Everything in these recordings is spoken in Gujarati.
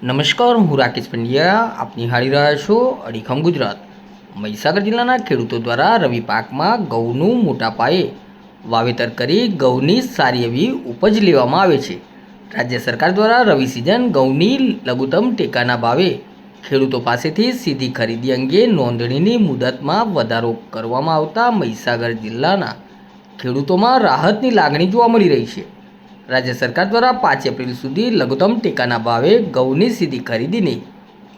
નમસ્કાર, હું રાકેશ પંડ્યા, આપ નિહાળી રહ્યા છો અડીખમ ગુજરાત. મહીસાગર જિલ્લાના ખેડૂતો દ્વારા રવિ પાકમાં ઘઉંનું મોટા પાયે વાવેતર કરી ઘઉંની સારી એવી ઉપજ લેવામાં આવે છે. રાજ્ય સરકાર દ્વારા રવિ સિઝન ઘઉંની લઘુત્તમ ટેકાના ભાવે ખેડૂતો પાસેથી સીધી ખરીદી અંગે નોંધણીની મુદતમાં વધારો કરવામાં આવતા મહીસાગર જિલ્લાના ખેડૂતોમાં રાહતની લાગણી જોવા મળી રહી છે. રાજ્ય સરકાર દ્વારા પાંચ એપ્રિલ સુધી લઘુત્તમ ટેકાના ભાવે ઘઉંની સીધી ખરીદીની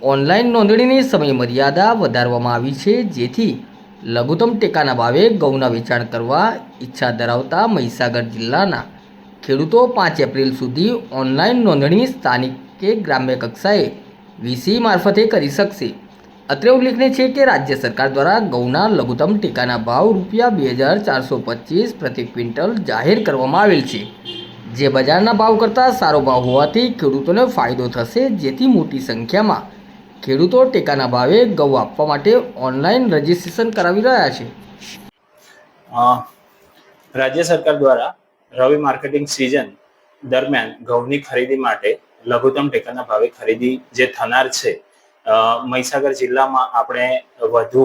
ઓનલાઈન નોંધણીની સમય મર્યાદા વધારવામાં આવી છે, જેથી લઘુત્તમ ટેકાના ભાવે ઘઉંના વેચાણ કરવા ઈચ્છા ધરાવતા મહીસાગર જિલ્લાના ખેડૂતો પાંચ એપ્રિલ સુધી ઓનલાઈન નોંધણી સ્થાનિક કે ગ્રામ્ય કક્ષાએ વીસી મારફતે કરી શકશે. અત્રે ઉલ્લેખનીય છે કે રાજ્ય સરકાર દ્વારા ઘઉંના લઘુત્તમ ટેકાના ભાવ રૂપિયા બે હજાર ચારસો પચીસ પ્રતિ ક્વિન્ટલ જાહેર કરવામાં આવેલ છે. જે બજારના ભાવ કરતાં સારો ભાવ હોવાથી ખેડૂતોને ફાયદો થશે જેથી મોટી સંખ્યામાં ખેડૂતો ટેકાના ભાવે ઘઉં આપવા માટે ઓનલાઈન રજીસ્ટ્રેશન કરાવી રહ્યા છે. રાજ્ય સરકાર દ્વારા રવિ માર્કેટિંગ સિઝન દરમિયાન ઘઉંની ખરીદી માટે લઘુત્તમ ટેકાના ભાવે ખરીદી જે થનાર છે મહીસાગર જિલ્લામાં આપણે વધુ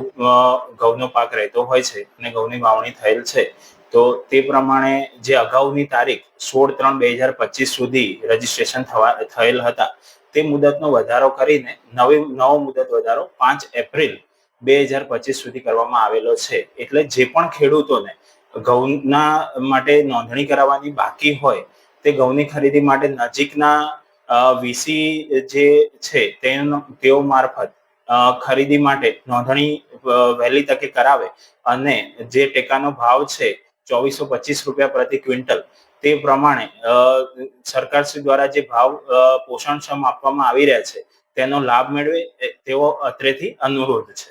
ઘઉંનો પાક રહેતો હોય છે અને ઘઉંની વાવણી થયેલ છે. તો તે પ્રમાણે જે અગાઉની તારીખ સોળ ત્રણ બે હજાર પચીસ સુધી રજીસ્ટ્રેશન થવા, થયેલ હતા, તે મુદતનો વધારો કરીને નવી, નવો મુદત વધારો પાંચ એપ્રિલ બે હજાર પચીસ સુધી કરવામાં આવેલો છે. એટલે જે પણ ખેડૂતોને ઘઉંના માટે નોંધણી કરાવવાની બાકી હોય, તે ઘઉંની ખરીદી માટે નજીકના વીસી જે છે તેઓ મારફત ખરીદી માટે નોંધણી વહેલી તકે કરાવે અને જે ટેકાનો ભાવ છે ચોવીસો પચીસ રૂપિયા પ્રતિ ક્વિન્ટલ. તે પ્રમાણે અ, સરકારશ્રી દ્વારા જે ભાવ પોષણક્ષમ આપવામાં આવી રહ્યા છે તેનો લાભ મેળવે તેવો અત્રેથી અનુરોધ છે.